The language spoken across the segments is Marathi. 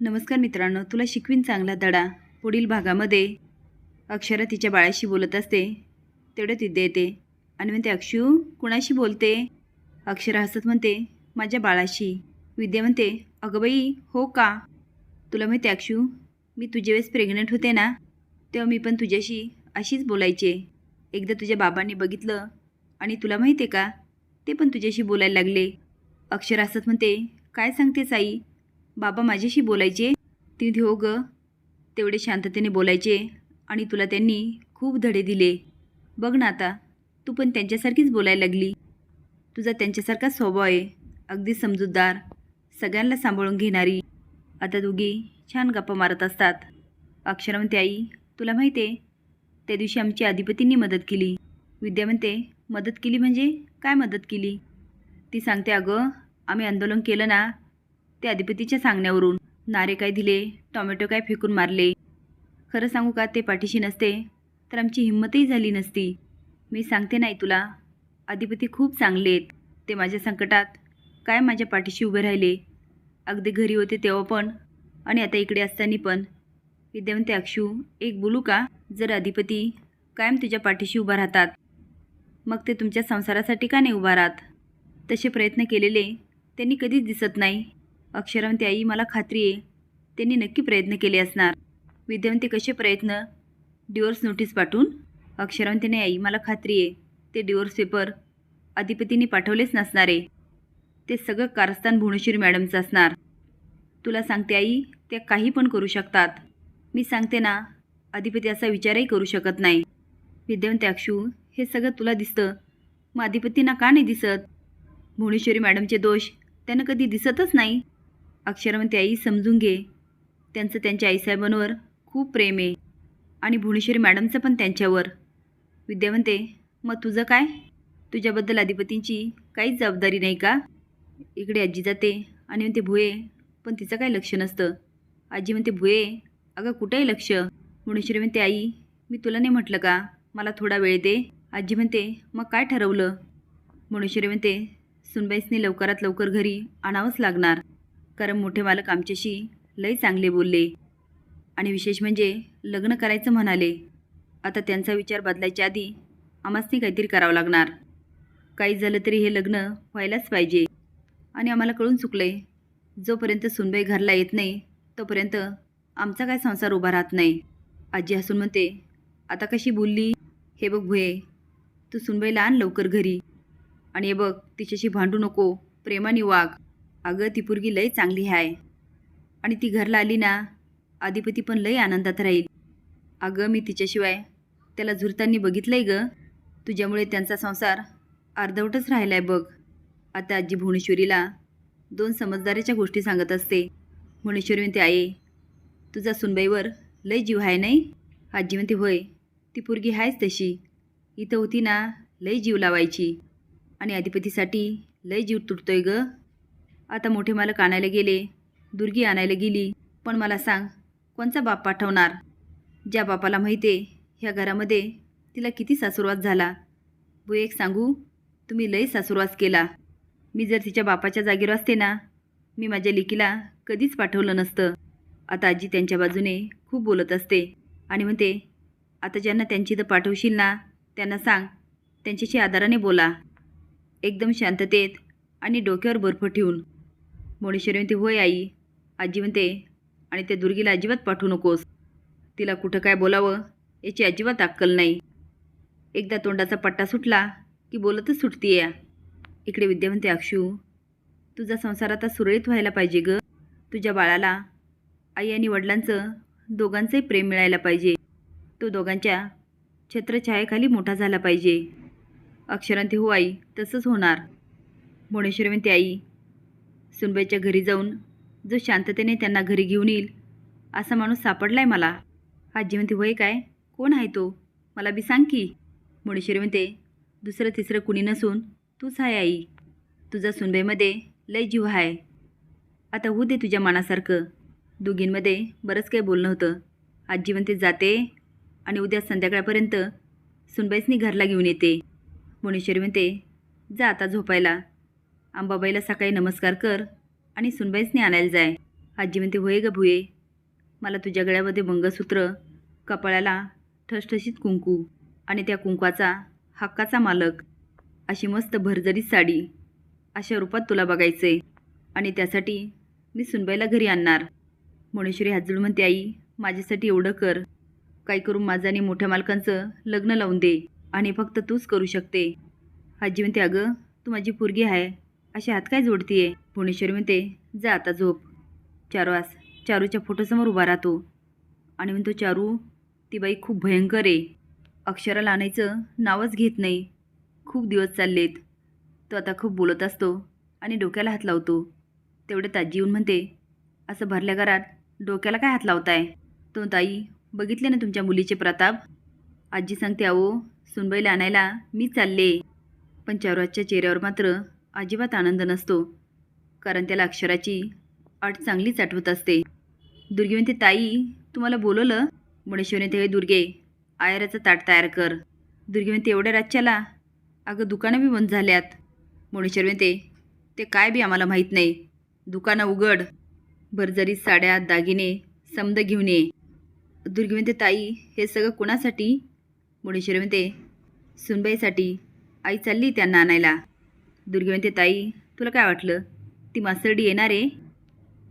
नमस्कार मित्रांनो तुला शिकवीन चांगला धडा. पुढील भागामध्ये अक्षरा तिच्या बाळाशी बोलत असते. तेवढ्यात विद्या येते आणि म्हणते अक्षू कुणाशी बोलते? अक्षरा हसत म्हणते माझ्या बाळाशी. विद्या म्हणते अगं बाई हो का? तुला माहिती अक्षू मी तुझ्या वेळेस प्रेग्नंट होते ना तेव्हा मी पण तुझ्याशी अशीच बोलायचे. एकदा तुझ्या बाबांनी बघितलं आणि तुला माहिती आहे का ते पण तुझ्याशी बोलायला लागले. अक्षरा हसत म्हणते काय सांगते आई? बाबा माझ्याशी बोलायचे. ती हो ग. तेवढे शांततेने बोलायचे आणि तुला त्यांनी खूप धडे दिले. बघ ना आता तू पण त्यांच्यासारखीच बोलायला लागली. तुझा त्यांच्यासारखा स्वभाव आहे अगदी समजूतदार सगळ्यांना सांभाळून घेणारी. आता दोघी छान गप्पा मारत असतात. अक्षरा म्हणते आई तुला माहिती आहे त्या दिवशी आमची अधिपतींनी मदत केली. विद्या म्हणते मदत केली म्हणजे काय मदत केली? ती सांगते अगं आम्ही आंदोलन केलं ना ते अधिपतीच्या सांगण्यावरून. नारे काय दिले? टॉमॅटो काय फेकून मारले? खरं सांगू का ते पाठीशी नसते? तर आमची हिंमतही झाली नसती. मी सांगते नाही तुला. अधिपती खूप चांगले आहेत. ते माझ्या संकटात काय माझ्या पाठीशी उभे राहिले? अगदी घरी होते तेव्हा पण. आणि आता इकडे असताना पण. विद्यावंते अक्षू एक बोलू का? जर अधिपती कायम तुझ्या पाठीशी उभा राहतात मग ते तुमच्या संसारासाठी का नाही उभा राहत? तसे प्रयत्न केलेले त्यांनी कधीच दिसत नाही. अक्षरवंती आई मला खात्री आहे त्यांनी नक्की प्रयत्न केले असणार. विद्यावंती कसे प्रयत्न? डिवोर्स नोटीस पाठवून? अक्षरवंतीने आई मला खात्री आहे ते डिवोर्स पेपर अधिपतींनी पाठवलेच नसणार आहे. ते सगळं कारस्थान भुवनेश्वरी मॅडमचं असणार. तुला सांगते आई त्या काही पण करू शकतात. मी सांगते ना अधिपती असा विचारही करू शकत नाही. विद्यावंती अक्षू हे सगळं तुला दिसतं. मग अधिपतींना का नाही दिसत? भुवनेश्वरी मॅडमचे दोष त्यांना कधी दिसतच नाही. अक्षरावंती आई समजून घे. त्यांचं त्यांच्या आईसाहेबांवर खूप प्रेम आहे. आणि भुवनेश्वरी मॅडमचं पण त्यांच्यावर. विद्यावंते मग तुझं काय? तुझ्याबद्दल अधिपतींची काहीच जबाबदारी नाही का? इकडे आजी जाते आणि म्हणते भुये पण तिचं काही लक्ष नसतं? आजी म्हणते भुये अगं कुठंही लक्ष? भुवनेश्वरी म्हणते आई मी तुला नाही म्हटलं का? मला थोडा वेळ दे. आजी म्हणते मग काय ठरवलं? भुवनेश्वरी म्हणते सुनबाईसने लवकरात लवकर घरी आणावंच लागणार. कारण मोठे मालक आमच्याशी लय चांगले बोलले. आणि विशेष म्हणजे लग्न करायचं म्हणाले. आता त्यांचा विचार बदलायच्या आधी आम्हासनी काहीतरी करावं लागणार. काही झालं तरी हे लग्न व्हायलाच पाहिजे. आणि आम्हाला कळून चुकलं आहे जोपर्यंत सुनबाई घरला येत नाही तोपर्यंत आमचा काय संसार उभा राहत नाही. आजी हसून म्हणते आता कशी बोलली? हे बघ भुये तू सुनबाईला आण लवकर घरी. आणि हे बघ तिच्याशी भांडू नको प्रेमाने वाघ अगं ती पोरगी लय चांगली आहे आणि ती घरला आली ना अधिपती पण लई आनंदात राहील. अगं मी तिच्याशिवाय त्याला झुरतांनी बघितलंय ग. तुझ्यामुळे त्यांचा संसार अर्धवटच राहिला आहे बघ. आता आजी भुवनेश्वरीला दोन समजदारीच्या गोष्टी सांगत असते. भुवनेश्वरी म्हणते आई तुझा सुनबाईवर लय जीव आहे नाही? आजी म्हणते होय ती पोरगी आहेच तशी. इथं होती ना लय जीव लावायची. आणि अधिपतीसाठी लय जीव तुटतोय गं. आता मोठे मालक आणायला गेले दुर्गी आणायला गेली. पण मला सांग कोणचा बाप पाठवणार? ज्या बापाला माहिती आहे ह्या घरामध्ये तिला किती सासुरवास झाला? वो एक सांगू? तुम्ही लय सासुरवास केला. मी जर तिच्या बापाच्या जागेवर असते ना मी माझ्या लेकीला कधीच पाठवलं नसतं. आता आजी त्यांच्या बाजूने खूप बोलत असते आणि म्हणते आता ज्यांना त्यांची इथं पाठवशील ना त्यांना सांग त्यांच्याशी आदराने बोला. एकदम शांततेत आणि डोक्यावर बर्फ ठेवून. मोडेश्वरी म्हणते होय आई आजी म्हणते आणि त्या दुर्गीला अजिबात पाठवू नकोस. तिला कुठं काय बोलावं याची अजिबात अक्कल नाही. एकदा तोंडाचा पट्टा सुटला की बोलतच सुटतीये इकडे विद्या म्हणते अक्षू तुझा संसार आता सुरळीत व्हायला पाहिजे ग. तुझ्या बाळाला आई आणि वडिलांचं दोघांचंही प्रेम मिळायला पाहिजे. तो दोघांच्या छत्रछायेखाली मोठा झाला पाहिजे. अक्षरांती हो आई तसंच होणार. भुवनेश्वरी म्हणते आई सुनबाईच्या घरी जाऊन जो शांततेने त्यांना घरी घेऊन येईल असा माणूस सापडला आहे मला. आजी म्हणते होय काय? कोण आहे तो? मला बी सांग की. भुवनेश्वरी म्हणते दुसरं तिसरं कुणी नसून तूच आहे आई. तुझा सुनबाईमध्ये लय जीव आहे आता होऊ दे तुझ्या मनासारखं. दोघींमध्ये बरंच काही बोलणं होतं. आजी म्हणते जाते आणि उद्या संध्याकाळपर्यंत सुनबाईसनी घरला घेऊन येते. मुणेश्वरी म्हणते जा आता झोपायला. अंबाबाईला सकाळी नमस्कार कर आणि सुनबाईसने आणायला जाय. आजी म्हणते होय ग भुये. मला तुझ्या गळ्यामध्ये मंगळसूत्र कपाळाला ठसठशीत कुंकू आणि त्या कुंकवाचा हक्काचा मालक. अशी मस्त भरजरीत साडी अशा रूपात तुला बघायचं आहे आणि त्यासाठी मी सुनबाईला घरी आणणार. मुणेश्वरी हातजूळ म्हणते आई माझ्यासाठी एवढं कर. काय करून माझं आणि मोठ्या मालकांचं लग्न लावून दे आणि फक्त तूच करू शकते. आजी म्हणते अगं तू माझी पोरगी आहे. अशी हात काय जोडतीये? भुवनेश्वरी म्हणते जा आता झोप. चारू आस चारूच्या फोटोसमोर उभा राहतो. आणि म्हणतो चारू ती बाई खूप भयंकर आहे. अक्षराला आणायचं नावच घेत नाही. खूप दिवस चाललेत. तो आता खूप बोलत असतो आणि डोक्याला हात लावतो. तेवढे ताजी येऊन म्हणते असं भरल्या घरात डोक्याला काय हात लावताय? तो ताई बघितले ना तुमच्या मुलीचे प्रताप? आजी सांगते अहो सुनबाईला आणायला मी चालले. पण चारुआजच्या चेहऱ्यावर मात्र अजिबात आनंद नसतो कारण त्याला अक्षराची अट चांगलीच आठवत असते. दुर्गे म्हणते ताई तुम्हाला बोलवलं? मुणेश्वरी ते दुर्गे आयराचं ताट तयार कर. दुर्गे म्हणते एवढ्या राज्याला? अगं दुकानं बी बंद झाल्यात. मुणेश्वर म्हणते ते काय बी आम्हाला माहीत नाही. दुकानं उघड. भरजरीत साड्या दागिने समद घेऊन ये. दुर्गे म्हणते ताई हे सगळं कोणासाठी? मुणेश्वरी म्हणते सुनबाईसाठी. आई चालली त्यांना आणायला. दुर्गे ताई तुला काय वाटलं? ती मासर्डी येणार आहे?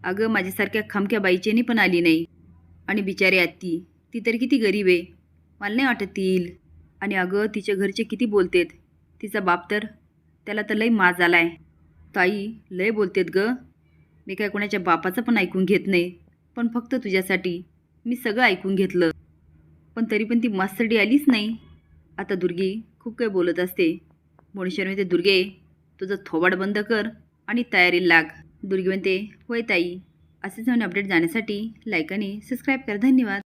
अगं माझ्यासारख्या खमक्या बाईचेनी पण आली नाही. आणि बिचारी आत्ती ती तर किती गरीब आहे. मला नाही वाटत ती येईल. आणि अगं तिच्या घरचे किती बोलतेत. तिचा बाप तर त्याला तर लय माज आला आहे ताई लय बोलतेत ग. मी काय कोणाच्या बापाचं पण ऐकून घेत नाही. पण फक्त तुझ्यासाठी मी सगळं ऐकून घेतलं. पण तरी पण ती मास्तरडी आलीच नाही. आता दुर्गी खूप काही बोलत असते. मोणेश्वर ते दुर्गे तुझं थोबाड बंद कर आणि तयारी लाग. दुर्गी म्हणते होय ताई. असेच नवीन अपडेट जाण्यासाठी लाईक आणि सबस्क्राईब करा. धन्यवाद.